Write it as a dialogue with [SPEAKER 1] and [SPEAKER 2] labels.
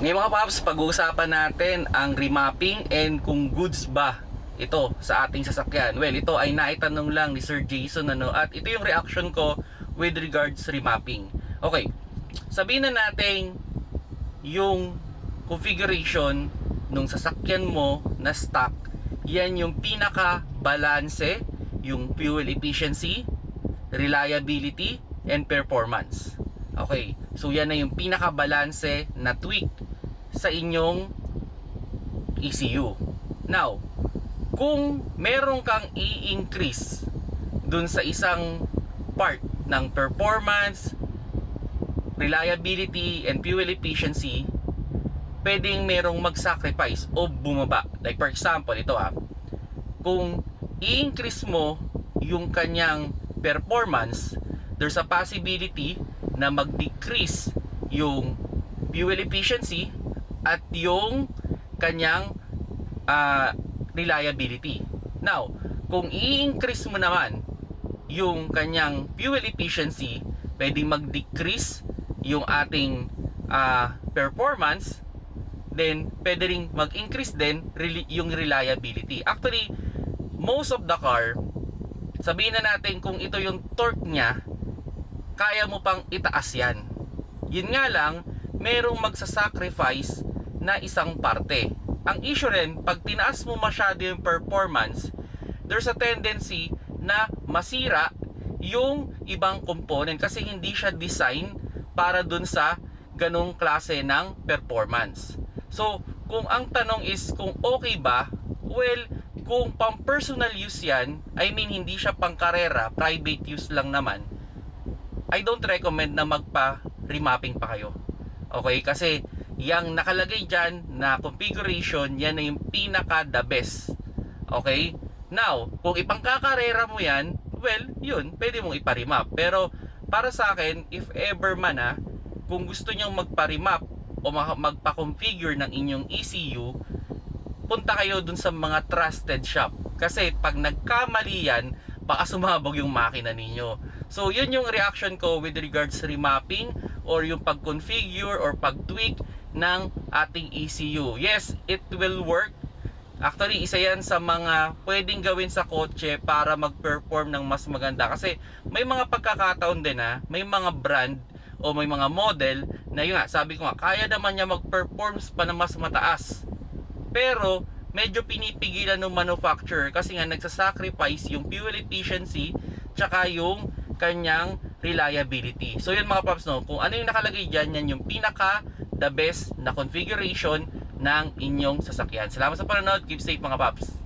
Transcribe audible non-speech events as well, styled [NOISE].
[SPEAKER 1] Ngayon mga paps, pag-uusapan natin ang remapping and kung goods ba ito sa ating sasakyan. Well, ito ay naitanong lang ni Sir Jason ano, at ito yung reaction ko with regards remapping. Okay, sabihin na natin yung configuration nung sasakyan mo na stock, yan yung pinaka balanse, yung fuel efficiency, reliability, and performance. Okay, so yan na yung pinaka balanse na tweak sa inyong ECU. Now, kung meron kang i-increase dun sa isang part ng performance, reliability, and fuel efficiency, pwedeng merong mag-sacrifice o bumaba. Like for example, ito ha, kung i-increase mo yung kanyang performance, there's a possibility na mag-decrease yung fuel efficiency at yung kanyang ah, reliability. Now, kung i-increase mo naman yung kanyang fuel efficiency, pwedeng mag-decrease yung ating ah, performance, then pwede ring mag-increase din yung reliability. Actually, most of the car, sabihin na natin kung ito yung torque niya, kaya mo pang itaas yan. Yun nga lang, merong magsasacrifice na isang parte. Ang issue rin, pag tinaas mo masyado yung performance, there's a tendency na masira yung ibang component kasi hindi siya design para dun sa ganong klase ng performance. So, kung ang tanong is kung okay ba, well, kung pang personal use yan, I mean hindi siya pang karera, private use lang naman, I don't recommend na magpa-remapping pa kayo. Okay? Kasi yung nakalagay dyan na configuration, yan na yung pinaka the best. Okay? Now, kung ipangkakarera mo yan, well, yun, pwede mong ipa-remap. Pero para sa akin, if ever man ha, kung gusto nyong magpa-remap o ma- magpa-configure ng inyong ECU, punta kayo dun sa mga trusted shop. Kasi pag nagkamali yan, baka [LAUGHS] sumabog yung makina ninyo. So, yun yung reaction ko with regards remapping or yung pag-configure or pag-tweak ng ating ECU. Yes, it will work. Actually, isa yan sa mga pwedeng gawin sa kotse para mag-perform ng mas maganda. Kasi may mga pagkakataon din ha, may mga brand o may mga model na yun nga, sabi ko nga, kaya naman niya mag-perform pa na mas mataas. Pero, medyo pinipigilan ng manufacturer kasi nga nagsasacrifice yung fuel efficiency tsaka yung kanyang reliability. So yun mga paps no, kung ano yung nakalagay dyan, yan yung pinaka the best na configuration ng inyong sasakyan. Salamat sa panonood, keep safe mga paps.